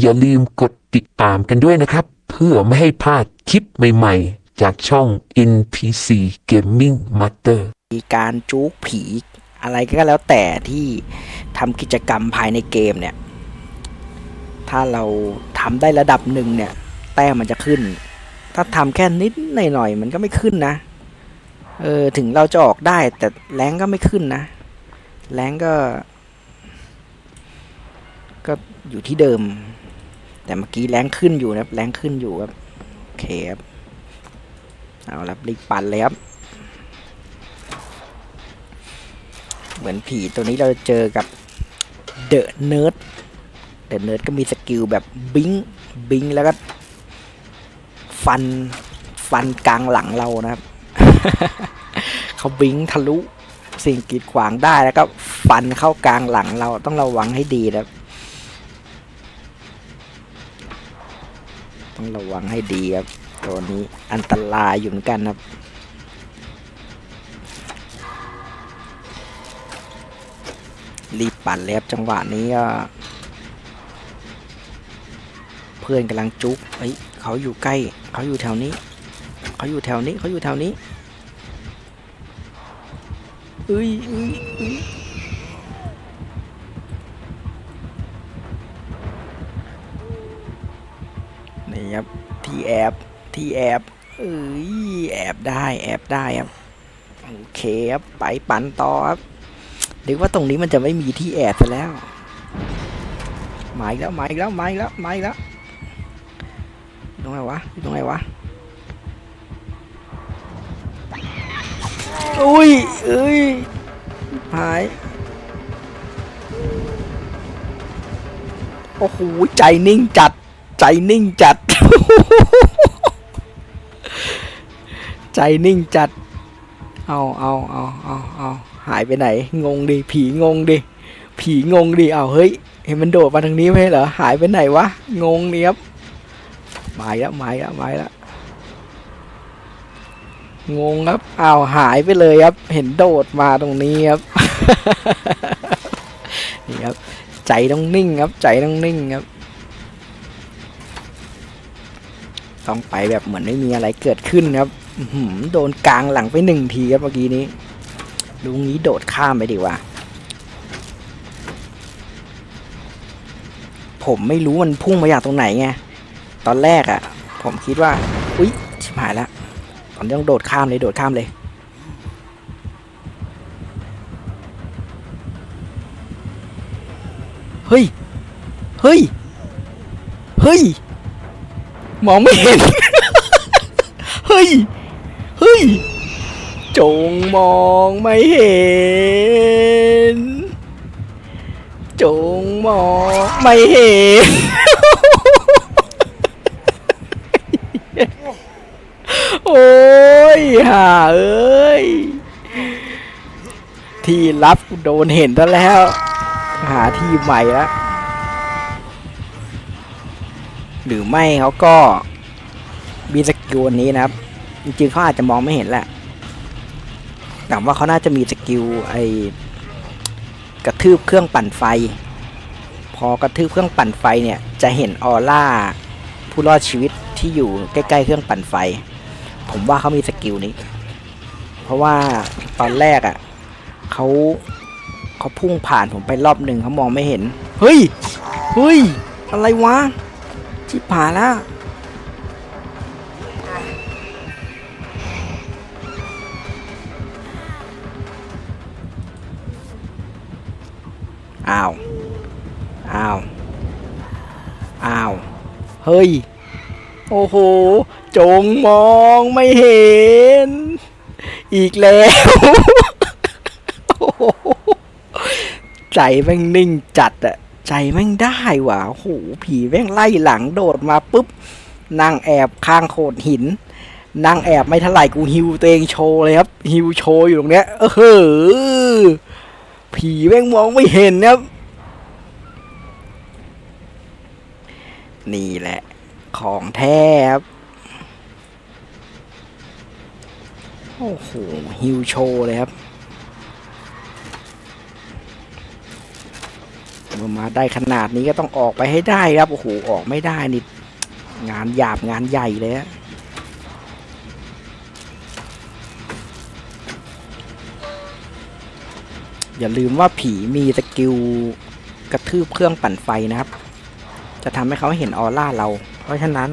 อย่าลืมกดติดตามกันด้วยนะครับ เพื่อไม่ให้พลาดคลิปใหม่ๆ จากช่อง NPC Gaming Master มีการจู๊กผีอะไรก็แล้วแต่ที่ทำกิจกรรมภายในเกมเนี่ย ถ้าเราทำได้ระดับหนึ่งเนี่ย แต้มมันจะขึ้น ถ้าทำแค่นิดหน่อยๆมันก็ไม่ขึ้นนะ เออถึงเราจะออกได้แต่แรงก็ไม่ขึ้นนะ แรงก็ ก็อยู่ที่เดิม แต่เมื่อกี้แรงขึ้นอยู่นะครับ แรงขึ้นอยู่ครับโอเคครับเอาละรีบปั่นเลยครับ เหมือนผีตัวนี้เราจะเจอกับเดอะเนิร์ดเดอะเนิร์ดก็มีสกิลแบบบิงบิงแล้วก็ฟันฟันกลางหลังเรานะครับ เขาบิงทะลุสิ่งกีดขวางได้แล้วก็ฟันเข้ากลางหลังเราต้องระวังให้ดีนะครับ ต้องระวังให้ดีครับตัวนี้อันตรายอยู่เหมือนกันครับรีบปั่นเลยครับจังหวะนี้ก็เพื่อนกำลังจุกเอ้ยเขาอยู่ใกล้ เขาอยู่แถวนี้ เขาอยู่แถวนี้เขาอยู่แถวนี้เอ้ยเอ้ยเอ้ย ครับที่แอบที่แอบเอ้ยแอบได้แอบได้ครับโอเคครับไปปั่นต่อครับนึกว่าตรงนี้มันจะไม่มีที่แอบซะแล้วมาอีกแล้วมาอีกแล้วมาอีกแล้วมาอีกแล้วตรงไหนวะตรงไหนวะอุ้ยเอ้ยหายโอ้โหใจนิ่งจัด ใจนิ่งจัด ใจนิ่งจัด เอาเอาเอาเอาเอาหายไปไหน งงดิ ผีงงดิ ผีงงดิ เอาเฮ้ย เห็นมันโดดมาทางนี้ไหมเหรอ หายไปไหนวะ งงเนี่ยครับมาอีกแล้วมาอีกแล้วมาอีกแล้วงงครับอ้าวหายไปเลยครับ เห็นโดดมาตรงนี้ครับ นี่ครับ ใจต้องนิ่งครับ ใจต้องนิ่งครับ ต้องไปแบบเหมือนไม่มีอะไรเกิดขึ้นครับโดนกลางหลังไปหนึ่งทีครับเมื่อกี้นี้ลุงนี้โดดข้ามไปดีกว่า ผมไม่รู้มันพุ่งมาจากตรงไหนไง ตอนแรกอะ่ะ ผมคิดว่า อุ๊ย ชิบหายแล้วตอนนี้ต้องโดดข้ามเลย โดดข้ามเลยเฮ้ย เฮ้ย เฮ้ย มองไม่เห็น เฮ้ย เฮ้ย จงมองไม่เห็น จงมองไม่เห็น โอ้ยห่าเอ้ย ที่รับโดนเห็นซะแล้ว หาที่ใหม่แล้ว หรือไม่เขาก็มีสกิลอันนี้นะครับ จริงๆเขาอาจจะมองไม่เห็นแหละแต่ว่าเขาน่าจะมีสกิลไอ้กระทืบเครื่องปั่นไฟ พอกระทืบเครื่องปั่นไฟเนี่ยจะเห็นออร่าผู้รอดชีวิตที่อยู่ใกล้ๆเครื่องปั่นไฟ ผมว่าเขามีสกิลนี้ เพราะว่าตอนแรกอะ่ะเขาเขาพุ่งผ่านผมไปรอบหนึ่งเขามองไม่เห็น เฮ้ย เฮ้ย อะไรวะ ชิบหายแล้วอ้าว อ้าว อ้าว เฮ้ย โอ้โห จงมองไม่เห็น อีกแล้ว ใจแม่งนิ่งจัดอะ ใจแม่งได้ว่ะโหผีแม่งไล่หลังโดดมาปุ๊บนั่งแอบข้างโขดหิน นั่งแอบไม่เท่าไหร่กูฮิวตัวเองโชว์เลยครับ ฮิวโชว์อยู่ตรงเนี้ย เออเฮ้อผีแม่งมองไม่เห็นครับ นี่แหละ ของแท้ครับ โอ้โหฮิวโชว์เลยครับ วมาได้ขนาดนี้ก็ต้องออกไปให้ได้ครับโอ้โหออกไม่ได้นี่งานหยาบงานใหญ่เลยฮะอย่าลืมว่าผีมีสกิลกระทืบเครื่องปั่นไฟนะครับ จะทำให้เขาเห็นออร่าเรา เพราะฉะนั้น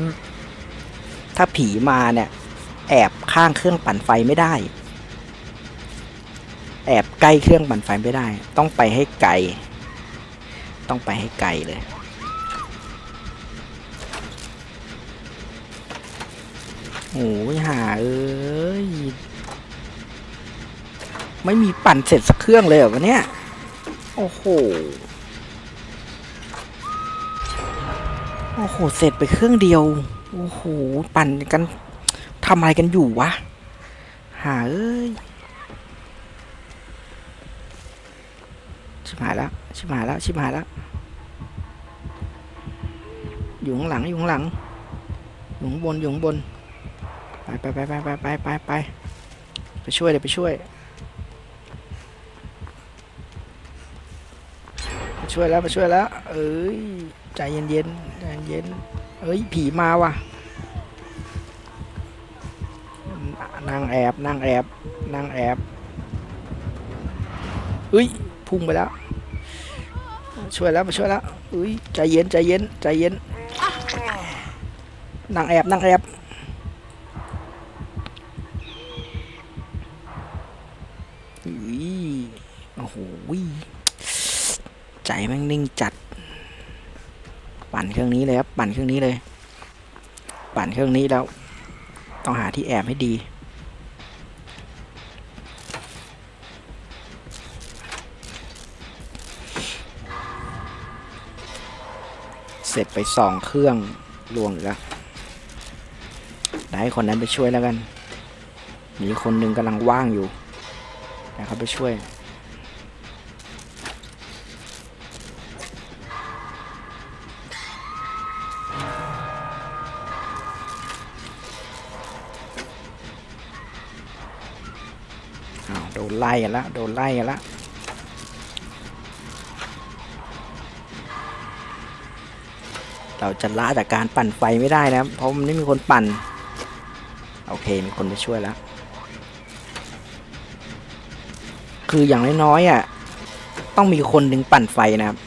ถ้าผีมาเนี่ย แอบข้างเครื่องปั่นไฟไม่ได้ แอบใกล้เครื่องปั่นไฟไม่ได้ ต้องไปให้ไกล ต้องไปให้ไกลเลย โอ้ยหาเอ้ย ไม่มีปั่นเสร็จสักเครื่องเลยเหรอวะเนี่ย โอ้โห โอ้โห เสร็จไปเครื่องเดียว โอ้โห ปั่นกันทำอะไรกันอยู่วะ หาเอ้ย ชิบหายแล้วชิบหายแล้วชิบหายแล้วอยู่ข้างหลังอยู่ข้างหลังอยู่ข้างบนอยู่ข้างบนไปไปไปไปไปไปไปไปไปช่วยเดี๋ยวไปช่วยไปช่วยแล้วไปช่วยแล้ว เอ้ยใจเย็นเย็นใจเย็นเอ้ยผีมาว่ะนางแอบนางแอบนางแอบเอ้ยพุ่งไปแล้ว ช่วยแล้วมาช่วยแล้วเอ้ยใจเย็นใจเย็นใจเย็นนางแอบนางแอบอุ้ยโอ้โหใจแม่งนิ่งจัด ปั่นเครื่องนี้เลยครับปั่นเครื่องนี้เลย ปั่นเครื่องนี้แล้ว ต้องหาที่แอบให้ดี เสร็จไปสองเครื่องลวงอีกแล้วได้ให้คนนั้นไปช่วยแล้วกัน มีคนหนึ่งกำลังว่างอยู่แต่เขาไปช่วยโดนไล่กันละโดนไล่กันละ เราจะละจากการปั่นไฟไม่ได้นะเพราะมันไม่มีคนปั่น โอเคมีคนไปช่วยแล้ว คืออย่างน้อยๆอะต้องมีคนหนึ่งปั่นไฟนะครับ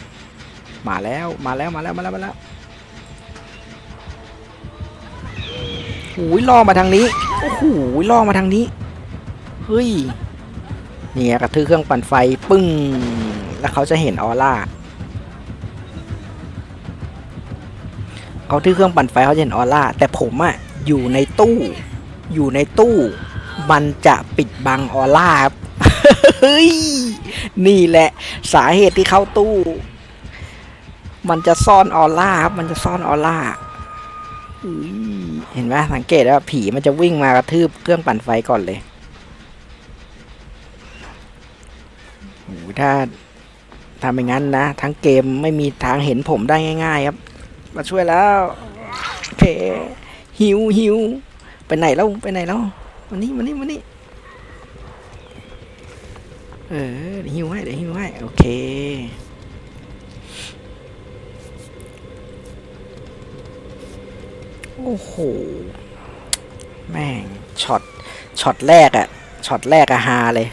มาแล้วมาแล้วมาแล้วมาแล้วมาแล้วหูยล่อมาทางนี้โอ้โหล่อมาทางนี้เฮ้ยเนี่ยกระทือเครื่องปั่นไฟปึ้ง แล้วเขาจะเห็นออร่า เขาที่เครื่องปั่นไฟเขาจะเห็นออร่า แต่ผมอะอยู่ในตู้ อยู่ในตู้ มันจะปิดบังออร่าครับเฮ้ยนี่แหละสาเหตุที่เข้าตู้ มันจะซ่อนออร่าครับ มันจะซ่อนออร่าเห็นไหมสังเกตว่าผีมันจะวิ่งมากระทืบเครื่องปั่นไฟก่อนเลยโอ้ถ้าทำอย่างนั้นนะ ทั้งเกมไม่มีทางเห็นผมได้ง่าย ๆ ครับ มาช่วยแล้วเคหิวหิวไปไหนแล้วไปไหนแล้วมานี่มานี่มานี่เออหิวให้เดี๋ยวหิวให้โอเคโอ้โห แม่งช็อต ช็อตแรกอะช็อตแรกอะฮาเลย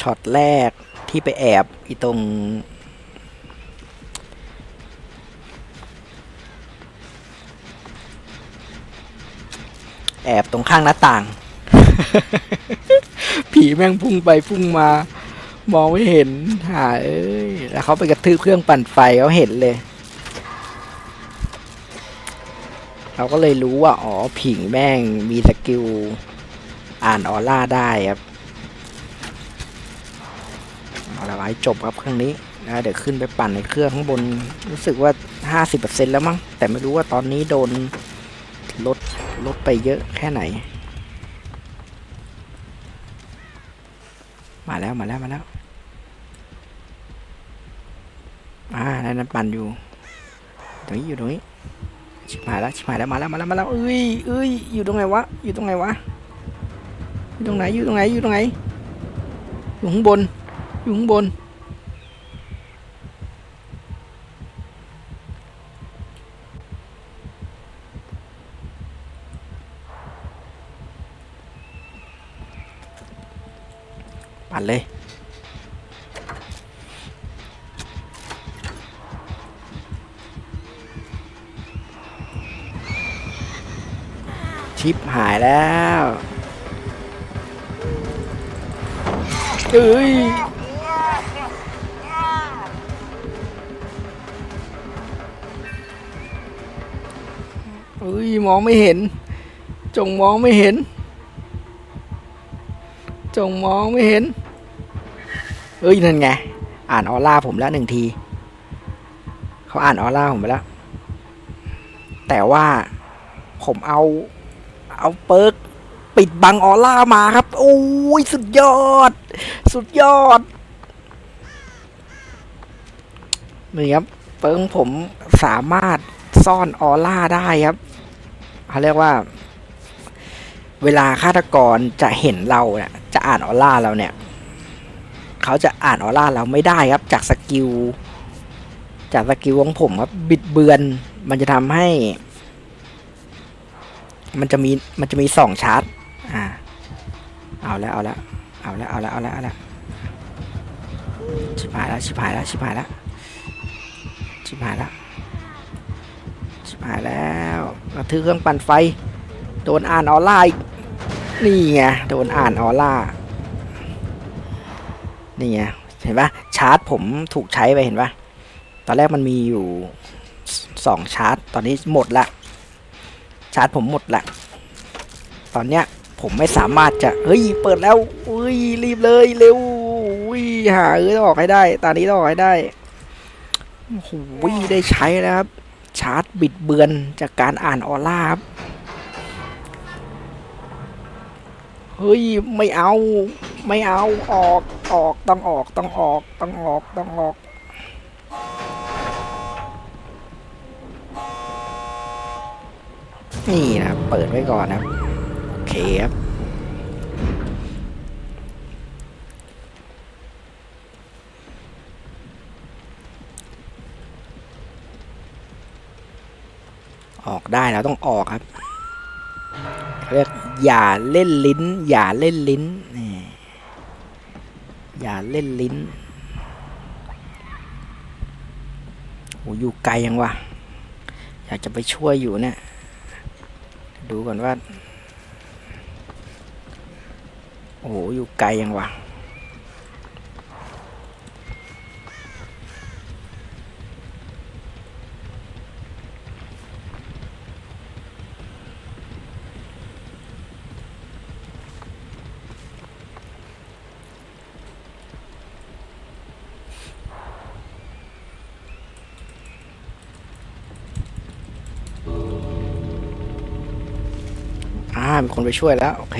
ช็อตแรกที่ไปแอบอีตรง แอบตรงข้างหน้าต่าง ผีแม่งพุ่งไปพุ่งมา มองไม่เห็นหาเอ้ยแล้วเขาไปกระทืบเครื่องปั่นไฟเขาเห็นเลย เราก็เลยรู้ว่า อ๋อผิงแม่งมีสกิลอ่านออร่าได้ครับ เอาละไว้จบครับเครื่องนี้นะเดี๋ยวขึ้นไปปั่นในเครื่องข้างบนรู้สึกว่า 50%แล้วมั้งแต่ไม่รู้ว่าตอนนี้โดนลดลดไปเยอะแค่ไหน มาแล้วมาแล้วมาแล้วอ่านั่นนั่นปั่นอยู่ตรงนี้อยู่ตรงนี้ชิบหายแล้วชิบหายแล้วมาแล้วมาแล้วมาแล้วเอ้ยเอ้ยอยู่ตรงไหนวะอยู่ตรงไหนวะอยู่ตรงไหนอยู่ตรงไหนอยู่ตรงไหนอยู่ข้างบน อยู่ข้างบน ปั่นเลย ชิปหายแล้ว เอ้ย เอ้ยมองไม่เห็น จงมองไม่เห็น จงมองไม่เห็น เอ้ยนั่นไง อ่านออร่าผมแล้วหนึ่งที เขาอ่านออร่าผมไปแล้ว แต่ว่าผมเอา เอาเปิร์กปิดบังออร่ามาครับ โอ้ยสุดยอด สุดยอดนี่ครับเปิร์กของผมสามารถซ่อนออร่าได้ครับ เขาเรียกว่า เวลาฆาตกรจะเห็นเราเนี่ยจะอ่านออร่าเราเนี่ยเขาจะอ่านออร่าเราไม่ได้ครับ จากสกิลจากสกิลของผมครับบิดเบือน มันจะทำให้ มันจะมีมันจะมีสองชาร์จอ่าเอาแล้วเอาแล้วเอาแล้วเอาแล้วเอาแล้วเอาแล้วชิบหายแล้วชิบหายแล้วชิบหายแล้วชิบหายแล้ว หายแล้วกระทือเครื่องปั่นไฟ โดนอ่านออร่าอีกนี่ไงโดนอ่านออร่านี่ไงเห็นปะชาร์จผมถูกใช้ไปเห็นปะตอนแรกมันมีอยู่สองชาร์จ ตอนนี้หมดละ ชาร์จผมหมดละตอนเนี้ยผมไม่สามารถจะ เฮ้ย เปิดแล้วอุ้ย รีบเลย เร็วอุ้ย หาเออต้องออกให้ได้ ตอนนี้ต้องออกให้ได้โอ้โหได้ใช้แล้วครับ ชาร์จบิดเบือนจากการอ่านออร่าครับเฮ้ย ไม่เอา ไม่เอาออกออกต้องออกต้องออกต้องออกต้องออก นี่นะเปิดไว้ก่อนนะครับโอเคครับ ออกได้แล้วต้องออกครับเรียกอย่าเล่นลิ้น อย่าเล่นลิ้นนี่อย่าเล่นลิ้นโอ้อยู่ไกลยังวะอยากจะไปช่วยอยู่เนี่ยดูก่อนว่าโอ้โหอยู่ไกลยังวะ มีคนไปช่วยแล้วโอเค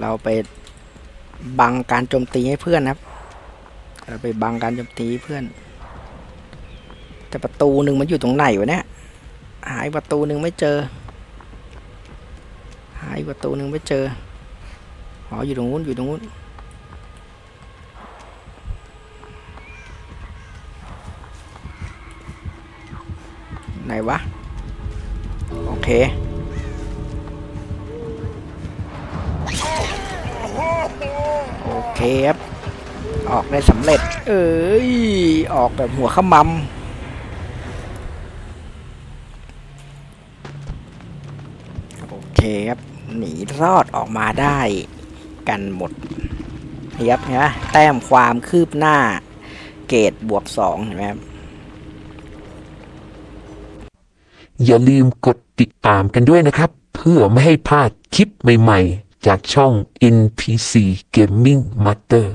เราไปบังการโจมตีให้เพื่อนครับ เราไปบังการโจมตีเพื่อน แต่ประตูหนึ่งมันอยู่ตรงไหนวะเนี่ย หาอีกประตูหนึ่งไม่เจอ หาอีกประตูหนึ่งไม่เจอ อ๋ออยู่ตรงนู้นอยู่ตรงนู้น ไหนวะ โอเค โอเคครับออกได้สำเร็จ เอ้ย ออกแบบหัวขมำโอเคครับ หนีรอดออกมาได้กันหมดเยับเห็นไหมแต้มความคืบหน้า เกรดบวกสองเห็นไหมครับ อย่าลืมกดติดตามกันด้วยนะครับ เพื่อไม่ให้พลาดคลิปใหม่ ๆ จากช่อง NPC Gaming Master